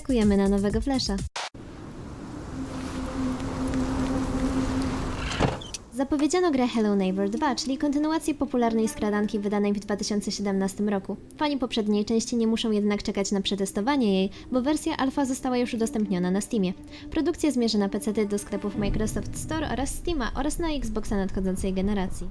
czekujemy na nowego Flasha. Zapowiedziano grę Hello Neighbor 2, czyli kontynuację popularnej skradanki wydanej w 2017 roku. Fani poprzedniej części nie muszą jednak czekać na przetestowanie jej, bo wersja alfa została już udostępniona na Steamie. Produkcja zmierza na PC do sklepów Microsoft Store oraz Steama oraz na Xboxa nadchodzącej generacji.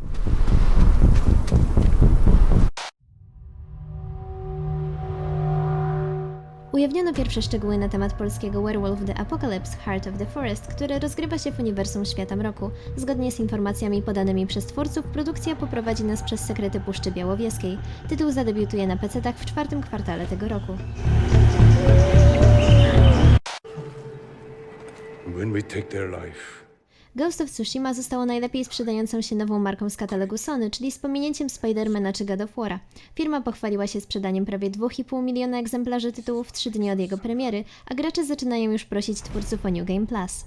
Ujawniono pierwsze szczegóły na temat polskiego Werewolf the Apocalypse Heart of the Forest, które rozgrywa się w uniwersum Świata Mroku. Zgodnie z informacjami podanymi przez twórców, produkcja poprowadzi nas przez sekrety Puszczy Białowieskiej. Tytuł zadebiutuje na PC-tach w czwartym kwartale tego roku. When we take their life, Ghost of Tsushima zostało najlepiej sprzedającą się nową marką z katalogu Sony, czyli z pominięciem Spidermana czy God of War'a. Firma pochwaliła się sprzedaniem prawie 2,5 miliona egzemplarzy tytułu w 3 dni od jego premiery, a gracze zaczynają już prosić twórców o New Game Plus.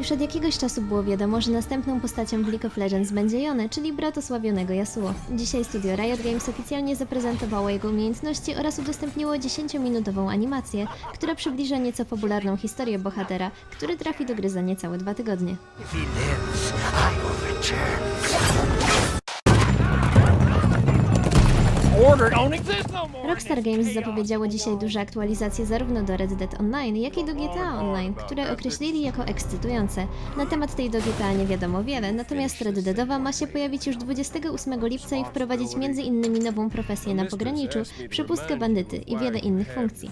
Już od jakiegoś czasu było wiadomo, że następną postacią w League of Legends będzie Yone, czyli brat osławionego Yasuo. Dzisiaj studio Riot Games oficjalnie zaprezentowało jego umiejętności oraz udostępniło 10-minutową animację, która przybliża nieco fabularną historię bohatera, który trafi do gry za niecałe dwa tygodnie. If he lives, I will. Rockstar Games zapowiedziało dzisiaj duże aktualizacje zarówno do Red Dead Online, jak i do GTA Online, które określili jako ekscytujące. Na temat tej do GTA nie wiadomo wiele, natomiast Red Deadowa ma się pojawić już 28 lipca i wprowadzić między innymi nową profesję na pograniczu, przepustkę bandyty i wiele innych funkcji.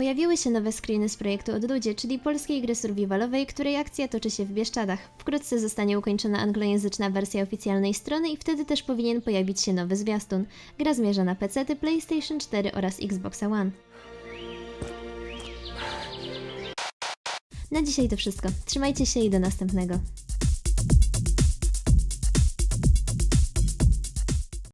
Pojawiły się nowe screeny z projektu Odludzie, czyli polskiej gry survivalowej, której akcja toczy się w Bieszczadach. Wkrótce zostanie ukończona anglojęzyczna wersja oficjalnej strony i wtedy też powinien pojawić się nowy zwiastun. Gra zmierza na PC, PlayStation 4 oraz Xbox One. Na dzisiaj to wszystko. Trzymajcie się i do następnego.